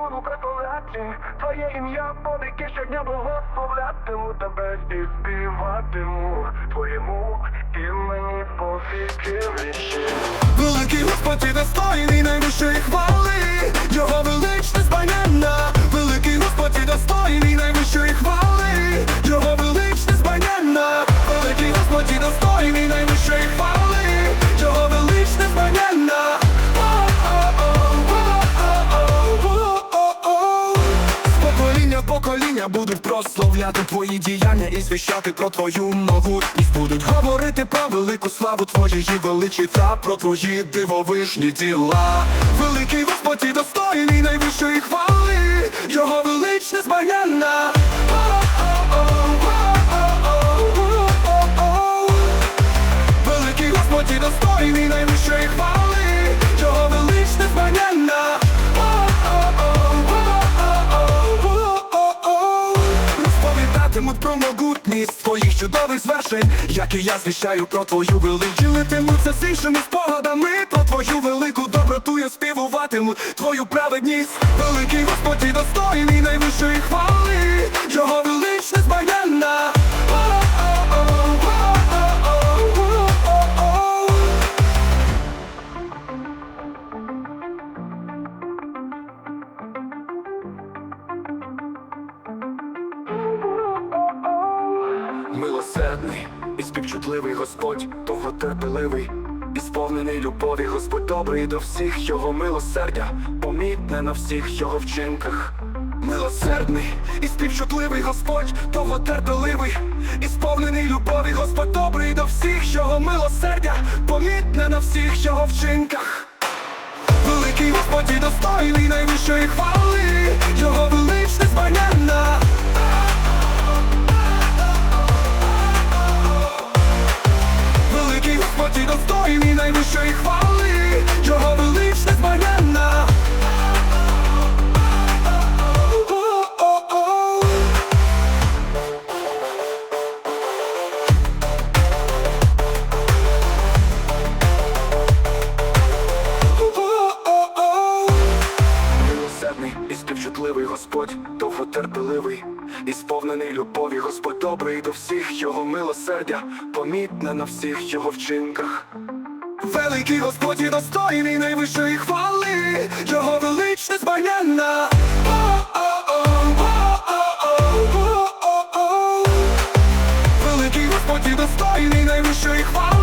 буду прославляти Твоє ім'я повіки щодня благословлятиму тебе і співатиму Твоєму імені вічі Великий Господь покоління будуть прославляти твої діяння і звіщати про твою могутність Будуть говорити про велику славу твоєї величі та про твої дивовижні діла. Великий Господь достойний найвищої хвали, його величність багянна. Великий Господь достойний найвищої хвали, могутність твоїх чудових звершень, як і я звіщаю про твою велич. Ділитимуться з іншими спогадами про твою велику доброту я співуватиму твою праведність. Великий Господь і достойний найвищої хвали, його величність і співчутливий Господь, довготерпеливий, і сповнений любові, Господь добрий до всіх його милосердя, помітне на всіх його вчинках. Милосердний і співчутливий Господь, довготерпеливий, і сповнений любові, Господь добрий до всіх його милосердя, помітне на всіх його вчинках. Великий Господь і достойний найвищої хвали, його величність багянна. Найвищої хвали, його величність багянна. Милосердний і співчутливий Господь, довготерпеливий, і сповнений любові, Господь добрий до всіх його милосердя, помітне на всіх його вчинках великий Господі достойний найвищої хвали, його величність збагненна Великий Господь достойний найвищої хвали.